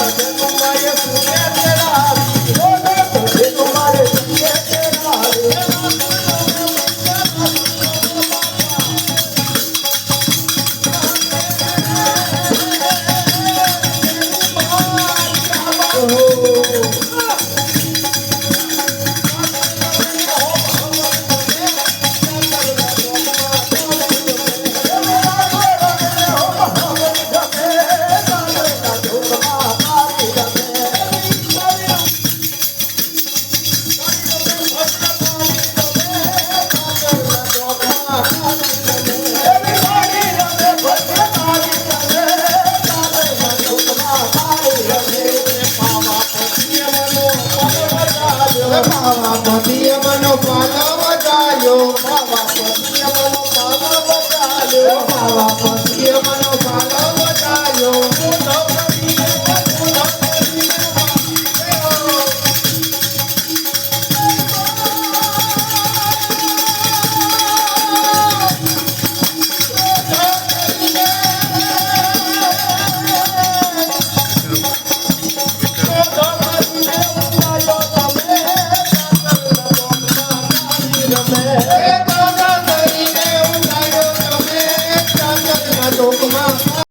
Até não vai બાવા મનો પાલવ જાયો બાવા પતિય મનો में